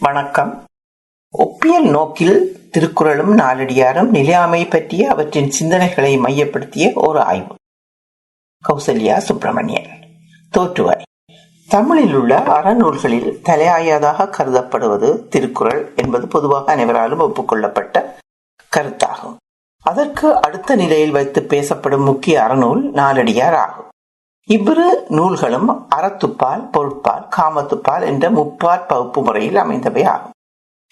வணக்கம். ஒப்பியல் நோக்கில் திருக்குறளும் நாலடியாரும் நிலையாமை பற்றிய அவற்றின் சிந்தனைகளை மையப்படுத்திய ஒரு ஆய்வு. கௌசல்யா சுப்பிரமணியன். தோற்றுவாய். தமிழில் உள்ள அறநூல்களில் தலையாயதாக கருதப்படுவது திருக்குறள் என்பது பொதுவாக அனைவராலும் ஒப்புக்கொள்ளப்பட்ட கருத்தாகும். அதற்கு அடுத்த நிலையில் வைத்து பேசப்படும் முக்கிய அறநூல் நாலடியார் ஆகும். இவ்விரு நூல்களும் அறத்துப்பால் பொருட்பால் காமத்துப்பால் என்ற முப்பால் பகுப்பு முறையில் அமைந்தவை ஆகும்.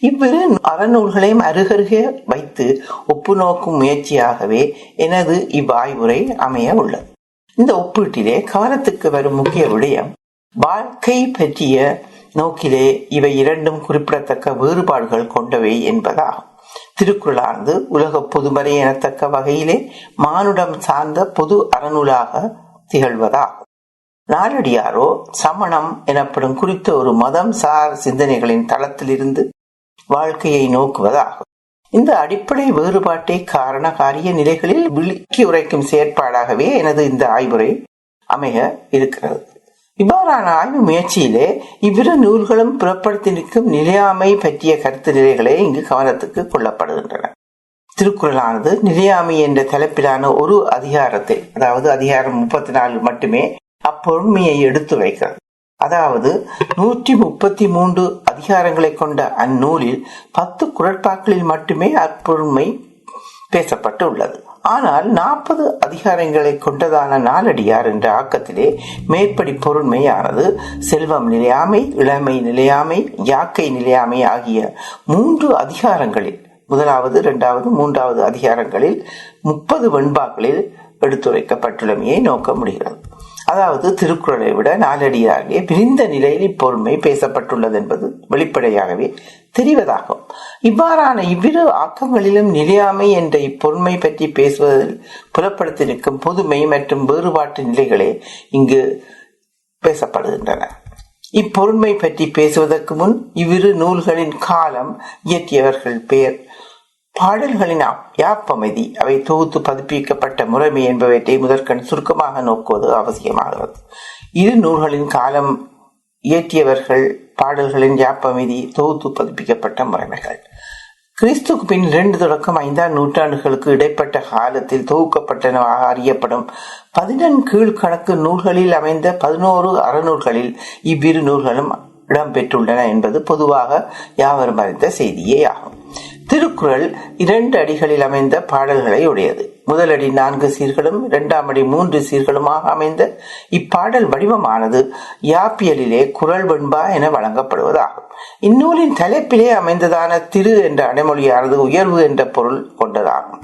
இவ்விரு அறநூல்களையும் அருகருகே வைத்து ஒப்பு நோக்கும் முயற்சியாகவே எனது இவ்வாய்வுரை அமைய உள்ளது. இந்த ஒப்பீட்டிலே கவனத்துக்கு வரும் முக்கிய விடயம் வாழ்க்கை பற்றிய நோக்கிலே இவை இரண்டும் குறிப்பிடத்தக்க வேறுபாடுகள் கொண்டவை என்பதாகும். திருக்குறளானது உலக பொதுமறை எனத்தக்க வகையிலே மானுடம் சார்ந்த பொது அறநூலாக திகழ்வதா? நாலடியாரோ சமணம் எனப்படும் குறித்த ஒரு மதம் சார் சிந்தனைகளின் தளத்திலிருந்து வாழ்க்கையை நோக்குவதாகும் இந்த அடிப்படை வேறுபாட்டை காரண காரிய நிலைகளில் விளக்கி உரைக்கும் செயற்பாடாகவே எனது இந்த ஆய்வுரை அமைய இருக்கிறது. இவ்வாறான ஆய்வு முயற்சியிலே இவ்விரு நூல்களும் புறப்படுத்தி நிற்கும் நிலையாமை பற்றிய கருத்து நிலைகளே இங்கு கவனத்துக்கு கொள்ளப்படுகின்றன. திருக்குறளானது நிலையாமை என்ற தலைப்பிலான ஒரு அதிகாரத்தை அதாவது அதிகாரம் முப்பத்தி நாலு மட்டுமே அப்பொருண்மையை எடுத்து வைக்கிறது. அதாவது நூற்றி முப்பத்தி மூன்று அதிகாரங்களை கொண்ட அந்நூலில் பத்து குரட்பாக்களில் மட்டுமே அப்பொருண்மை பேசப்பட்டு உள்ளது ஆனால் நாற்பது அதிகாரங்களை கொண்டதான நாலடியார் என்ற ஆக்கத்திலே மேற்படி பொருண்மையானது செல்வம் நிலையாமை இளமை நிலையாமை யாக்கை நிலையாமை ஆகிய மூன்று அதிகாரங்களில் முதலாவது இரண்டாவது மூன்றாவது அதிகாரங்களில் முப்பது வெண்பாக்களில் எடுத்துரைக்கப்பட்டுள்ளமையை நோக்க முடிகிறது. அதாவது திருக்குறளை விட நாலடியாரிலே விரிந்த நிலையில் இப்பொருமை பேசப்பட்டுள்ளது என்பது வெளிப்படையாகவே தெரிவதாகும். இவ்வாறான இவ்விரு ஆக்கங்களிலும் நிலையாமை என்ற இப்பொருமை பற்றி பேசுவதில் புலப்படுத்தி நிற்கும் புதுமை மற்றும் வேறுபாட்டு நிலைகளே இங்கு பேசப்படுகின்றன. இப்பொருண்மை பற்றி பேசுவதற்கு முன் இவ்விரு நூல்களின் காலம் இயற்றியவர்கள் பெயர் பாடல்களின் யாப்பமைதி அவை தொகுத்து பதிப்பிக்கப்பட்ட முறைமை என்பவற்றை முதற்கண் சுருக்கமாக நோக்குவது அவசியமாகிறது. இரு நூல்களின் காலம் இயற்றியவர்கள் பாடல்களின் யாப்பமைதி தொகுத்து பதிப்பிக்கப்பட்ட முறைமைகள். கிறிஸ்துக்கு பின் இரண்டு தொடக்கம் ஐந்தாம் நூற்றாண்டுகளுக்கு இடைப்பட்ட காலத்தில் தொகுக்கப்பட்டனவாக அறியப்படும் பதினெண் கீழ்கணக்கு நூல்களில் அமைந்த பதினோரு அறநூல்களில் இவ்விரு நூல்களும் இடம்பெற்றுள்ளன என்பது பொதுவாக யாவரும் அறிந்த செய்தியே ஆகும் திருக்குறள் இரண்டு அடிகளில் அமைந்த பாடல்களை உடையது. முதலடி நான்கு சீர்களும் இரண்டாம் அடி மூன்று சீர்களுமாக அமைந்த இப்பாடல் வடிவமானது யாப்பியலிலே குரல் வெண்பா என வழங்கப்படுவதாகும். இந்நூலின் தலைப்பிலே அமைந்ததான திரு என்ற அடைமொழியானது உயர்வு என்ற பொருள் கொண்டதாகும்.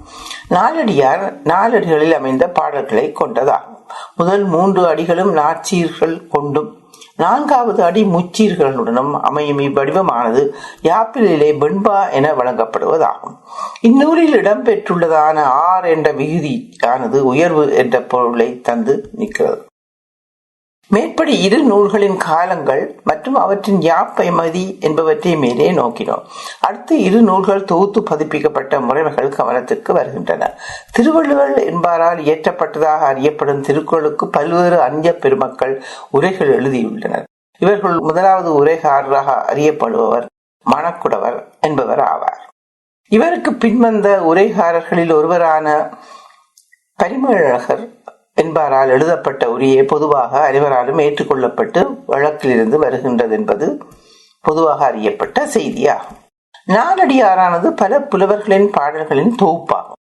நாலடியார் நாலடிகளில் அமைந்த பாடல்களை கொண்டதாகும். முதல் மூன்று அடிகளும் நாச்சீர்கள் கொண்டும் நான்காவது அடி முச்சீர்களுடனும் அமையும் இவ்வடிவமானது யாப்பிலே வெண்பா என வழங்கப்படுவதாகும். இந்நூலில் இடம்பெற்றுள்ளதான ஆர் என்ற விகுதியானது உயர்வு என்ற பொருளை தந்து நிற்கிறது. மேற்படி இரு நூல்களின் காலங்கள் மற்றும் அவற்றின் யாப்பைமதி என்பவற்றை மேலே நோக்கினோம். அடுத்து இரு நூல்கள் தொகுத்து பதிப்பிக்கப்பட்ட முறைமைகள் கவனத்திற்கு வருகின்றன. திருவள்ளுவர் என்பாரால் இயற்றப்பட்டதாக அறியப்படும் திருக்குறளுக்கு பல்வேறு அஞ்ச பெருமக்கள் உரைகள் எழுதியுள்ளனர். இவர்கள் முதலாவது உரைகாரராக அறியப்படுபவர் மணக்குடவர் என்பவர் ஆவார். இவருக்கு பின்வந்த உரைகாரர்களில் ஒருவரான பரிமழகர் என்பாரால் எழுதப்பட்ட உரியே பொதுவாக அனைவராலும் ஏற்றுக்கொள்ளப்பட்டு வழக்கிலிருந்து வருகின்றது என்பது பொதுவாக அறியப்பட்ட செய்தியாகும் நாலடியாரானது பல புலவர்களின் பாடல்களின் தொகுப்பாகும்.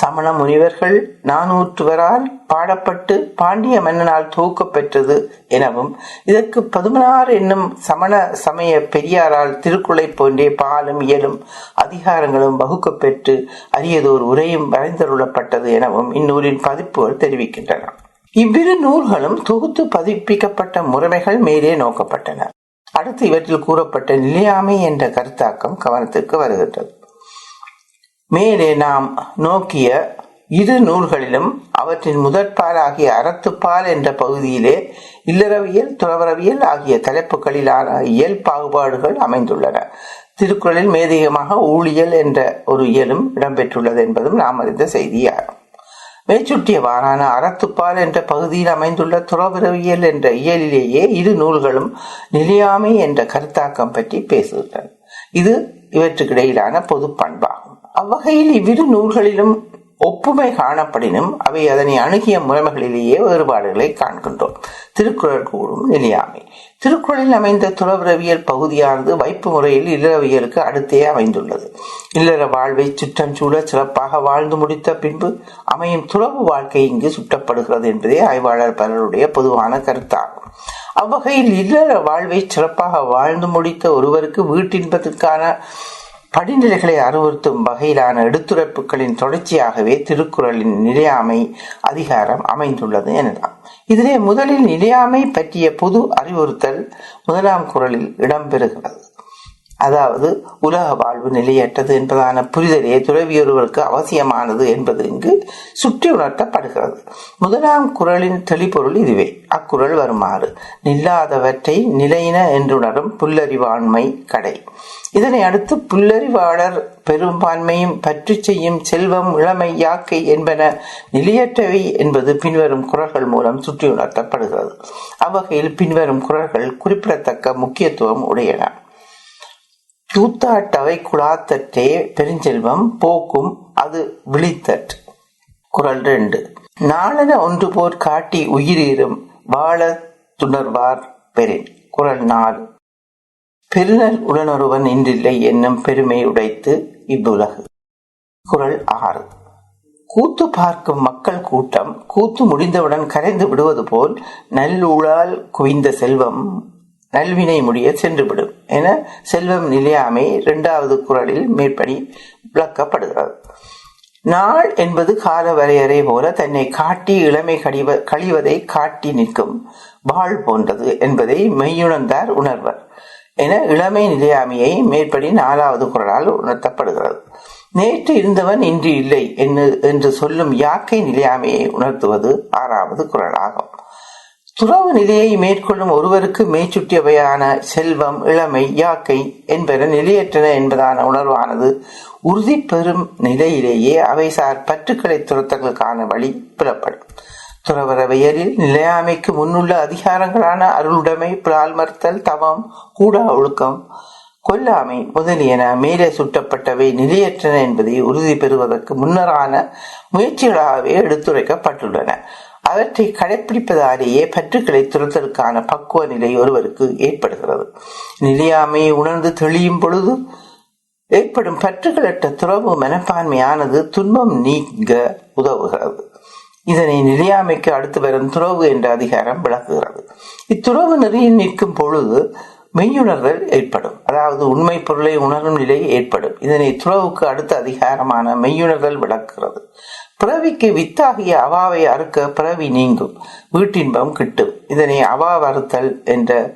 சமண முனிவர்கள் நானூற்றுவரால் பாடப்பட்டு பாண்டிய மன்னனால் தொகுக்கப்பெற்றது எனவும் இதற்கு பதுமனார் என்னும் சமண சமய பெரியாரால் திருக்குளை போன்றே பாலும் இயலும் அதிகாரங்களும் வகுக்கப்பெற்று அரியதோர் உரையும் வரைந்தருளப்பட்டது எனவும் இந்நூலின் பதிப்புகள் தெரிவிக்கின்றன. இவ்விரு நூல்களும் தொகுத்து பதிப்பிக்கப்பட்ட முறைமைகள் மேலே நோக்கப்பட்டன. அடுத்து இவற்றில் கூறப்பட்ட நிலையாமை என்ற கருத்தாக்கம் கவனத்துக்கு வருகின்றது. மேலே நாம் நோக்கிய இரு நூல்களிலும் அவற்றின் முதற்பாலாகிய அறத்துப்பால் என்ற பகுதியிலே இல்லறவியல் துறவரவியல் ஆகிய தலைப்புகளிலான இயல் பாகுபாடுகள் அமைந்துள்ளன. திருக்குறளில் மேதிகமாக ஊழியல் என்ற ஒரு இயலும் இடம்பெற்றுள்ளது என்பதும் நாம் அறிந்த செய்தியாகும் மேற்சுட்டியவாறான அறத்துப்பால் என்ற பகுதியில் அமைந்துள்ள துறவிரவியல் என்ற இயலிலேயே இரு நூல்களும் நிலையாமை என்ற கருத்தாக்கம் பற்றி பேசுகின்றன. இது இவற்றுக்கிடையிலான பொது பண்பாகும் அவ்வகையில் இவ்விரு நூல்களிலும் ஒப்புமை காணப்படினும் அவை அதனை அணுகிய முறைமைகளிலேயே வேறுபாடுகளை காண்கின்றோம். திருக்குறள் கூறும் நிலையாமை. திருக்குறளில் அமைந்த துறவுறவியல் பகுதியானது வைப்பு முறையில் இல்லறவியலுக்கு அடுத்தே அமைந்துள்ளது. இல்லற வாழ்வை சுற்றஞ்சூழ சிறப்பாக வாழ்ந்து முடித்த பின்பு அமையும் துறவு வாழ்க்கை இங்கு சுட்டப்படுகிறது என்பதே ஆய்வாளர் பலருடைய பொதுவான கருத்தாகும். அவ்வகையில் இல்லற வாழ்வை சிறப்பாக வாழ்ந்து முடித்த ஒருவருக்கு வீட்டின்பதற்கான படிநிலைகளை அறிவுறுத்தும் வகையிலான எடுத்துரைப்புகளின் தொடர்ச்சியாகவே திருக்குறளின் நிலையாமை அதிகாரம் அமைந்துள்ளது எனலாம். இதிலே முதலில் நிலையாமை பற்றிய பொது அறிவுறுத்தல் முதலாம் குரலில் இடம்பெறுகிறது. அதாவது உலக வாழ்வு நிலையற்றது என்பதான புரிதலே துறவியொருவருக்கு அவசியமானது என்பது இங்கு சுற்றி உணர்த்தப்படுகிறது. முதலாம் குரலின் தெளிப்பொருள் இதுவே. அக்குரல் வருமாறு. நில்லாதவற்றை நிலையின என்றுணரும் புல்லறிவாண்மை கடை. இதனை அடுத்து புல்லறிவாளர் பெரும்பான்மையும் பற்றி செய்யும் செல்வம் இளமை யாக்கை என்பன நிலையற்றவை என்பது பின்வரும் குரல்கள் மூலம் சுற்றி உணர்த்தப்படுகிறது. அவ்வகையில் பின்வரும் குரல்கள் குறிப்பிடத்தக்க முக்கியத்துவம் உடையன. கூத்தாட்டவை குழாத்தற்றே பெருஞ்செல்வம் போக்கும் அது விழித்தற் குரல் ரெண்டு. நாளென ஒன்று போர் காட்டி உயிரீரும் வாழ துணர்வார் பெறின் குரல் நாலு. பெருநல் உடனொருவன் இன்றில்லை என்னும் பெருமை உடைத்து இவ்வுலகு. குரல் ஆறு. கூத்து பார்க்கும் மக்கள் கூட்டம் கூத்து முடிந்தவுடன் கரைந்து விடுவது போல் நல்லூழால் குவிந்த செல்வம் நல்வினை முடிய சென்றுவிடும் என செல்வம் நிலையாமை இரண்டாவது குரலில் மேற்படி விளக்கப்படுகிறது. நாள் என்பது கால வரையறை போல தன்னை காட்டி இளமை கழிவ கழிவதை காட்டி நிற்கும் வாழ் போன்றது என்பதை மெய்யுணர்ந்தார் உணர்வர் என இளமை நிலையாமையை மேற்படி நாலாவது குரலால் உணர்த்தப்படுகிறது. நேற்று இருந்தவன் இன்று இல்லை என்று சொல்லும் யாக்கை நிலையாமையை உணர்த்துவது ஆறாவது குரலாகும். துறவு நிலையை மேற்கொள்ளும் ஒருவருக்கு மேச்சுட்டியவையான செல்வம் இளமை யாக்கை என்பன நிலையற்றன என்பதான உணர்வானது உறுதி பெறும் நிலையிலேயே அவைசார் பற்றுக்களை துரத்தங்களுக்கான வழி புலப்படும். துறவரவையரில் நிலையாமைக்கு முன்னுள்ள அதிகாரங்களான அருளுடைமை பிரால்மர்த்தல் தவம் கூடா ஒழுக்கம் கொல்லாமை முதலியன மேலே சுட்டப்பட்டவை நிலையற்றன என்பதை உறுதி பெறுவதற்கு முன்னரான முயற்சிகளாகவே எடுத்துரைக்கப்பட்டுள்ளன. அவற்றை கடைப்பிடிப்பதாலேயே பற்றுக்களை துரத்தலுக்கான பக்குவ நிலை ஒருவருக்கு ஏற்படுகிறது. நிலையாமையை உணர்ந்து தெளியும் பொழுது ஏற்படும் பற்றுகளற்ற துறவு மனப்பான்மையானது துன்பம் நீங்க உதவுகிறது. இதனை நிலையாமைக்கு அடுத்து வரும் துறவு என்ற அதிகாரம் விளக்குகிறது. இத்துறவு நெறியில் நிற்கும் பொழுது மெய்யுணர்தல் ஏற்படும். அதாவது உண்மை பொருளை உணரும் நிலை ஏற்படும். இதனை துறவுக்கு அடுத்த அதிகாரமான மெய்யுணர்தல் விளக்குகிறது. பிறவிக்கு வித்தாகிய அவாவை அறுக்க பிறவி நீங்கும். வீட்டின்பம் கிட்டும். இதனை அவா வறுத்தல் என்ற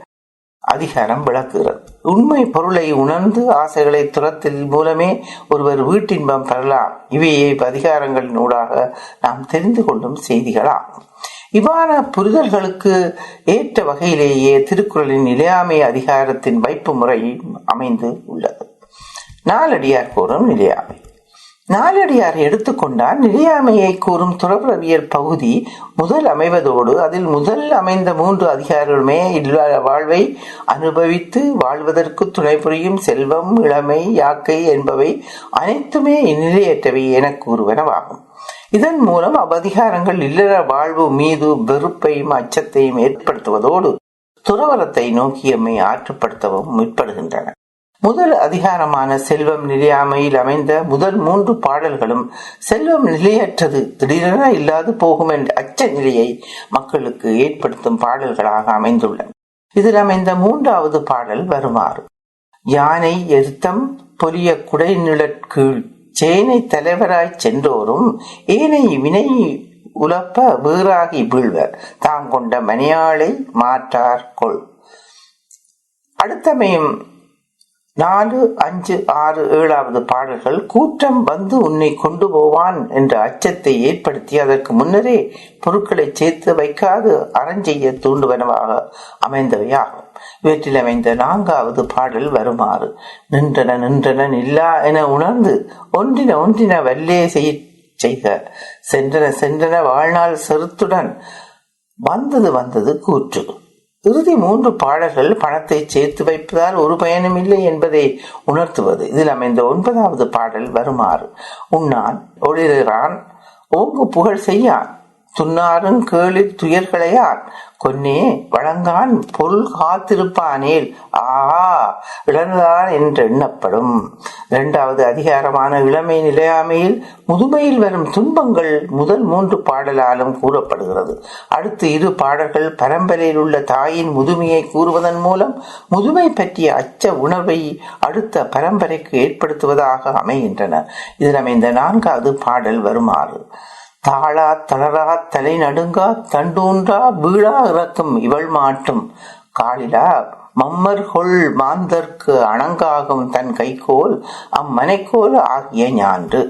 அதிகாரம் விளக்குகிறது. உண்மை பொருளை உணர்ந்து ஆசைகளை துரத்தில் மூலமே ஒருவர் வீட்டின்பம் பெறலாம். இவையே அதிகாரங்களின் ஊடாக நாம் தெரிந்து கொள்ளும் செய்திகளாகும். இவ்வான புரிதல்களுக்கு ஏற்ற வகையிலேயே திருக்குறளின் நிலையாமை அதிகாரத்தின் வைப்பு முறை அமைந்து உள்ளது. நாலடியார் கூறும் நிலையாமை. நாலடியார் எடுத்துக்கொண்டால் நிலையாமையை கூறும் துறவியல் பகுதி முதல் அமைவதோடு அதில் முதல் அமைந்த மூன்று அதிகாரமே இல்லாத வாழ்வை அனுபவித்து வாழ்வதற்கு துணை புரியும் செல்வம் இளமை யாக்கை என்பவை அனைத்துமே இந்நிலையற்றவை என கூறுவனவாகும். இதன் மூலம் அவ்வதிகாரங்கள் இல்லற வாழ்வு மீது வெறுப்பையும் அச்சத்தையும் ஏற்படுத்துவதோடு துறவரத்தை நோக்கியம்மை ஆற்றுப்படுத்தவும் முற்படுகின்றன. முதல் அதிகாரமான செல்வம் நிலையாமையில் அமைந்த முதல் மூன்று பாடல்களும் செல்வம் நிலையற்றது திடீரென இல்லாது போகும் என்ற அச்ச நிலையை மக்களுக்கு ஏற்படுத்தும் பாடல்களாக அமைந்துள்ளன. இதில் அமைந்த மூன்றாவது பாடல் வருமாறு. யானை எருத்தம் பொலிய குடை நிழற்கீழ் சேனை தலைவராய் சென்றோரும் ஏனை வினை உலப்ப வீராகி வீழ்வர். தாம் கொண்ட மணியாளை மாற்றார் கொள். அடுத்தமையும் நாலு அஞ்சு ஆறு ஏழாவது பாடல்கள் கூற்றம் வந்து உன்னை கொண்டு போவான் என்ற அச்சத்தை ஏற்படுத்தி அதற்கு முன்னரே பொருட்களை சேர்த்து வைக்காது அறஞ்செய்ய தூண்டுவனவாக அமைந்தவையாகும். இவற்றில் அமைந்த நான்காவது பாடல் வருமாறு. நின்றன நின்றன நில்லா என உணர்ந்து ஒன்றின ஒன்றின வல்லே செய்ய செய்க. சென்றன சென்றன வாழ்நாள் செருத்துடன் வந்தது வந்தது கூற்று. இறுதி மூன்று பாடல்கள் பணத்தை சேர்த்து வைப்பதால் ஒரு பயனும் இல்லை என்பதை உணர்த்துவது. இதில் அமைந்த ஒன்பதாவது பாடல் வருமாறு. உண்ணான் ஒளிரான் ஓங்கு புகழ் செய்யான். துன்னாரும் கேளிர் துயர்களையார் கொன்னே வழங்கான் பொருள் காத்திருப்பானேல்? ஆஹா இழந்தான் என்று எண்ணப்படும். இரண்டாவது அதிகாரமான இளமை நிலையாமையில் முதுமையில் வரும் துன்பங்கள் முதல் மூன்று பாடலாலும் கூறப்படுகிறது. அடுத்து இரு பாடல்கள் பரம்பரையில் உள்ள தாயின் முதுமையை கூறுவதன் மூலம் முதுமை பற்றிய அச்ச உணர்வை அடுத்த பரம்பரைக்கு ஏற்படுத்துவதாக அமைகின்றன. இதில் அமைந்த நான்காவது பாடல் வருமாறு. தாளா தளரா தலை நடுங்கா தண்டூன்றா வீழா இறக்கும் இவள் மாட்டும். காலிலா மம்மர்கொள் மாந்தர்க்கு அணங்காகும் தன் கைகோல் அம்மனைக்கோல் ஆகிய ஞான்று.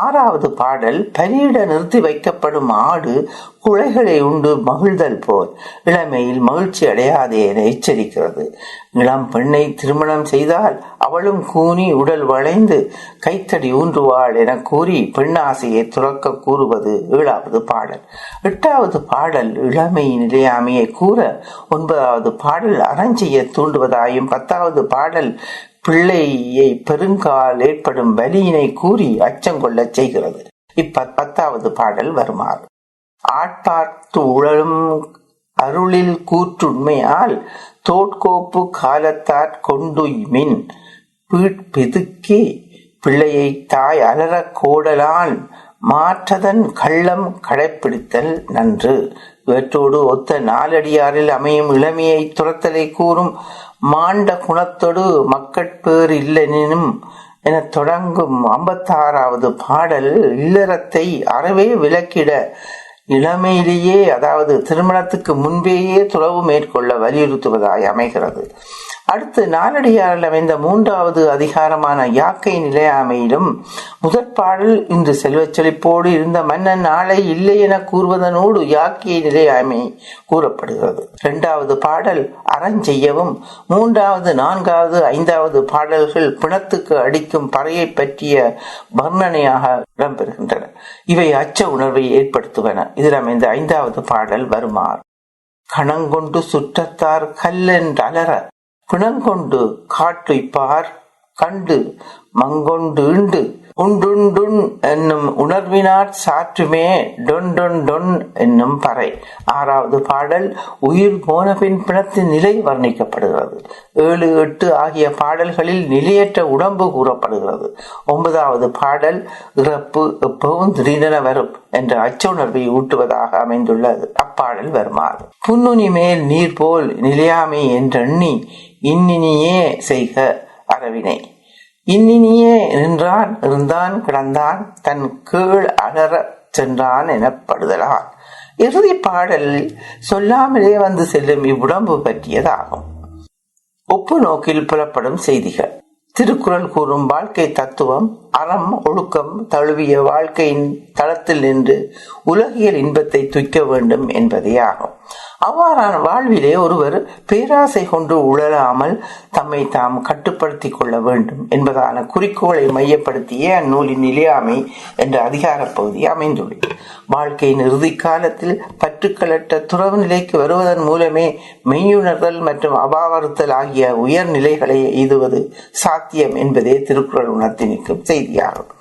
ஆறாவது பாடல் பலியிட நிறுத்தி வைக்கப்படும் ஆடு குழைகளை உண்டு மகிழ்தல் போல். இளமையில் மகிழ்ச்சி அடையாதே என எச்சரிக்கிறது. இளம் பெண்ணை திருமணம் செய்தால் அவளும் கூனி உடல் வளைந்து கைத்தடி ஊன்றுவாள் என கூறி பெண்ணாசையை துறக்க கூறுவது ஏழாவது பாடல். எட்டாவது பாடல் இளமை நிலையாமையை கூற ஒன்பதாவது பாடல் அறஞ்செய்ய தூண்டுவதாயும் பத்தாவது பாடல் பிள்ளையை பெருங்கால் ஏற்படும் வலியினை கூறி அச்சங்கொள்ளச் செய்கிறது இப்ப பத்தாவது பாடல் வருமாறு. ஆட்பார்த்து உழலும் அருளில் கூற்றுண்மையால் தோட்கோப்பு காலத்தாற் கொண்டுய்மின் பிதுக்கி பிள்ளையை தாய் அலறக் கோடலான் மாற்றதன் கள்ளம் கடைப்பிடித்தல் நன்று. இவற்றோடு ஒத்த நாலடியாரில் அமையும் இளமையை துரத்தலை கூறும் மாண்ட குணத்தொடு மக்கட்பேர் இல்லெனினும் என தொடங்கும் ஐம்பத்தாறாவது பாடல் இல்லறத்தை அறவே விளக்கிட இளமையிலேயே அதாவது திருமணத்துக்கு முன்பேயே துறவு மேற்கொள்ள வலியுறுத்துவதாய் அமைகிறது. அடுத்து நாலடியாரில் அமைந்த மூன்றாவது அதிகாரமான யாக்கை நிலையாமையிலும் முதற் பாடல் இன்று செல்வச் செழிப்போடு இருந்த மன்னன் நாளை இல்லை என கூறுவதனோடு யாக்கிய நிலையாமை கூறப்படுகிறது. இரண்டாவது பாடல் அறஞ்செய்யவும் மூன்றாவது நான்காவது ஐந்தாவது பாடல்கள் பிணத்துக்கு அடிக்கும் பறையை பற்றிய வர்ணனையாக இடம்பெறுகின்றன. இவை அச்ச உணர்வை ஏற்படுத்துவன. இதில் அமைந்த ஐந்தாவது பாடல் வருமாறு. கணங்கொண்டு சுற்றத்தார் கல்லென்று அலற பிணங்கொண்டு காட்டுய்ப்பார் கண்டு மங்கொண்டு இண்டு. உண்டுண்டுண் என்னும் உணர்வினாற் சாற்றுமே டொன் டொன் டொன் என்னும் பறை. ஆறாவது பாடல் உயிர் போன பின் பிணத்தின் நிலை வர்ணிக்கப்படுகிறது. ஏழு எட்டு ஆகிய பாடல்களில் நிலையற்ற உடம்பு கூறப்படுகிறது. ஒன்பதாவது பாடல் இறப்பு எப்பவும் திடீரென வரும் என்ற அச்ச உணர்வை ஊட்டுவதாக அமைந்துள்ளது. அப்பாடல் வருமாறு. புன்னுனி மேல் நீர் போல் நிலையாமை என்றெண்ணி இன்னினியே செய்க அறவினை. இன்னினியே நின்றான் இருந்தான் கிடந்தான் தன் கீழ் அலற சென்றான் எனப்படுதலான் இறுதி பாடலில் சொல்லாமலே வந்து செல்லும் இவ்வுடம்பு பற்றியதாகும். ஒப்பு நோக்கில் புலப்படும் செய்திகள். திருக்குறள் கூறும் வாழ்க்கை தத்துவம் அறம் ஒழுக்கம் தழுவிய வாழ்க்கையின் தளத்தில் நின்று உலகியல் இன்பத்தை துய்க்க வேண்டும் என்பதே ஆகும். அவ்வாறான வாழ்விலே ஒருவர் பேராசை கொண்டு உழலாமல் தம்மை தாம் கட்டுப்படுத்தி கொள்ள வேண்டும் என்பதான குறிக்கோளை மையப்படுத்திய அந்நூலின் நிலையாமை என்ற அதிகார பகுதி அமைந்துள்ளது. வாழ்க்கையின் இறுதி காலத்தில் பற்றுக்களற்ற துறவு நிலைக்கு வருவதன் மூலமே மெய்யுணர்தல் மற்றும் அபாவறுத்தல் ஆகிய உயர்நிலைகளை எய்துவது சாத்தியம் என்பதே திருக்குறள் உணர்த்தி நிற்கும் செய்தியாகும்.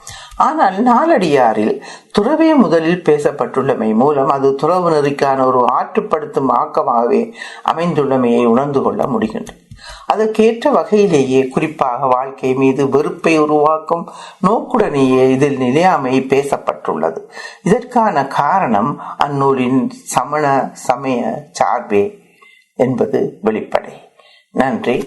ஆனால் நாலடியாரில் துறவே முதலில் பேசப்பட்டுள்ளமை மூலம் அது துறவு நெறிக்கான ஒரு ஆற்றுப்படுத்தும் ஆக்கமாகவே அமைந்துள்ளமையை உணர்ந்து கொள்ள முடிகின்றது. அதற்கேற்ற வகையிலேயே குறிப்பாக வாழ்க்கை மீது வெறுப்பை உருவாக்கும் நோக்குடனேயே இதில் நிலையாமை பேசப்பட்டுள்ளது. இதற்கான காரணம் அந்நூலின் சமண சமய சார்பே என்பது வெளிப்படை. நன்றி.